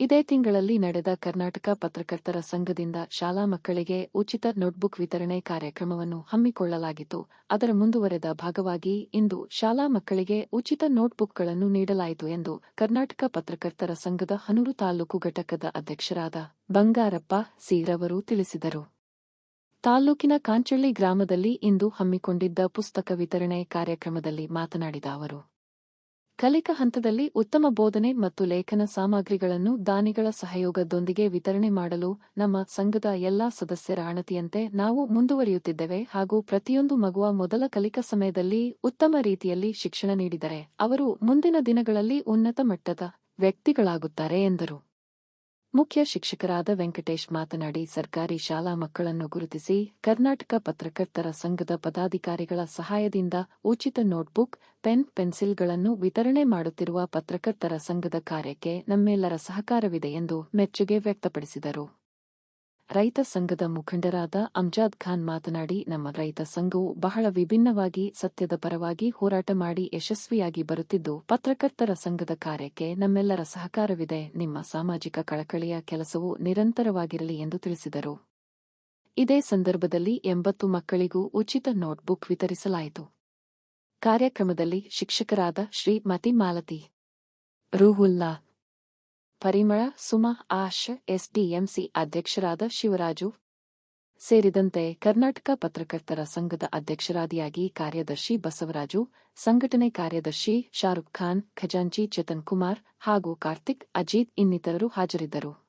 ಇದೇ ತಿಂಗಳಲ್ಲಿ ನಡೆದ ಕರ್ನಾಟಕ ಪತ್ರಕರ್ತರ ಸಂಘದಿಂದ ಶಾಲಾ ಮಕ್ಕಳಿಗೆ ಉಚಿತ ನೋಟ್ಬುಕ್ ವಿತರಣೆ ಕಾರ್ಯಕ್ರಮವನ್ನು ಹಮ್ಮಿಕೊಳ್ಳಲಾಗಿತ್ತು. ಅದರ ಮುಂದುವರೆದ ಭಾಗವಾಗಿ ಇಂದು ಶಾಲಾ ಮಕ್ಕಳಿಗೆ ಉಚಿತ ನೋಟ್ಬುಕ್ಗಳನ್ನು ನೀಡಲಾಯಿತು ಎಂದು ಕರ್ನಾಟಕ ಪತ್ರಕರ್ತರ ಸಂಘದ ಹನೂರು ತಾಲೂಕು ಘಟಕದ ಅಧ್ಯಕ್ಷರಾದ ಬಂಗಾರಪ್ಪ ಸೀರವರು ತಿಳಿಸಿದರು. ತಾಲ್ಲೂಕಿನ ಕಾಂಚಳ್ಳಿ ಗ್ರಾಮದಲ್ಲಿ ಇಂದು ಹಮ್ಮಿಕೊಂಡಿದ್ದ ಪುಸ್ತಕ ವಿತರಣೆ ಕಾರ್ಯಕ್ರಮದಲ್ಲಿ ಮಾತನಾಡಿದ ಅವರು ಕಲಿಕಾ ಹಂತದಲ್ಲಿ ಉತ್ತಮ ಬೋಧನೆ ಮತ್ತು ಲೇಖನ ಸಾಮಗ್ರಿಗಳನ್ನು ದಾನಿಗಳ ಸಹಯೋಗದೊಂದಿಗೆ ವಿತರಣೆ ಮಾಡಲು ನಮ್ಮ ಸಂಘದ ಎಲ್ಲಾ ಸದಸ್ಯರ ಅಣತಿಯಂತೆ ನಾವು ಮುಂದುವರಿಯುತ್ತಿದ್ದೇವೆ ಹಾಗೂ ಪ್ರತಿಯೊಂದು ಮಗುವ ಮೊದಲ ಕಲಿಕಾ ಸಮಯದಲ್ಲಿ ಉತ್ತಮ ರೀತಿಯಲ್ಲಿ ಶಿಕ್ಷಣ ನೀಡಿದರೆ ಅವರು ಮುಂದಿನ ದಿನಗಳಲ್ಲಿ ಉನ್ನತ ಮಟ್ಟದ ವ್ಯಕ್ತಿಗಳಾಗುತ್ತಾರೆ ಎಂದರು. ಮುಖ್ಯ ಶಿಕ್ಷಕರಾದ ವೆಂಕಟೇಶ್ ಮಾತನಾಡಿ, ಸರ್ಕಾರಿ ಶಾಲಾ ಮಕ್ಕಳನ್ನು ಗುರುತಿಸಿ ಕರ್ನಾಟಕ ಪತ್ರಕರ್ತರ ಸಂಘದ ಪದಾಧಿಕಾರಿಗಳ ಸಹಾಯದಿಂದ ಉಚಿತ ನೋಟ್ಬುಕ್, ಪೆನ್, ಪೆನ್ಸಿಲ್ಗಳನ್ನು ವಿತರಣೆ ಮಾಡುತ್ತಿರುವ ಪತ್ರಕರ್ತರ ಸಂಘದ ಕಾರ್ಯಕ್ಕೆ ನಮ್ಮೆಲ್ಲರ ಸಹಕಾರವಿದೆ ಎಂದು ಮೆಚ್ಚುಗೆ ವ್ಯಕ್ತಪಡಿಸಿದರು. ರೈತ ಸಂಘದ ಮುಖಂಡರಾದ ಅಮ್ಜಾದ್ ಖಾನ್ ಮಾತನಾಡಿ, ನಮ್ಮ ರೈತ ಸಂಘವು ಬಹಳ ವಿಭಿನ್ನವಾಗಿ ಸತ್ಯದ ಪರವಾಗಿ ಹೋರಾಟ ಮಾಡಿ ಯಶಸ್ವಿಯಾಗಿ ಬರುತ್ತಿದ್ದು, ಪತ್ರಕರ್ತರ ಸಂಘದ ಕಾರ್ಯಕ್ಕೆ ನಮ್ಮೆಲ್ಲರ ಸಹಕಾರವಿದೆ. ನಿಮ್ಮ ಸಾಮಾಜಿಕ ಕಳಕಳಿಯ ಕೆಲಸವು ನಿರಂತರವಾಗಿರಲಿ ಎಂದು ತಿಳಿಸಿದರು. ಇದೇ ಸಂದರ್ಭದಲ್ಲಿ ಎಂಬತ್ತು ಮಕ್ಕಳಿಗೂ ಉಚಿತ ನೋಟ್ಬುಕ್ ವಿತರಿಸಲಾಯಿತು. ಕಾರ್ಯಕ್ರಮದಲ್ಲಿ ಶಿಕ್ಷಕರಾದ ಶ್ರೀ ಮತಿ ಮಾಲತಿ ರೂಹುಲ್ಲಾ ಪರಿಮಳ, ಸುಮಾ, ಆಶ್ ಎಸ್ಡಿಎಂಸಿ ಅಧ್ಯಕ್ಷರಾದ ಶಿವರಾಜು ಸೇರಿದಂತೆ ಕರ್ನಾಟಕ ಪತ್ರಕರ್ತರ ಸಂಘದ ಅಧ್ಯಕ್ಷರಾದಿಯಾಗಿ ಕಾರ್ಯದರ್ಶಿ ಬಸವರಾಜು, ಸಂಘಟನೆ ಕಾರ್ಯದರ್ಶಿ ಶಾರುಖ್ ಖಾನ್, ಖಜಾಂಚಿ ಚೇತನ್ ಕುಮಾರ್ ಹಾಗೂ ಕಾರ್ತಿಕ್ ಅಜಿತ್ ಇನ್ನಿತರರು ಹಾಜರಿದ್ದರು.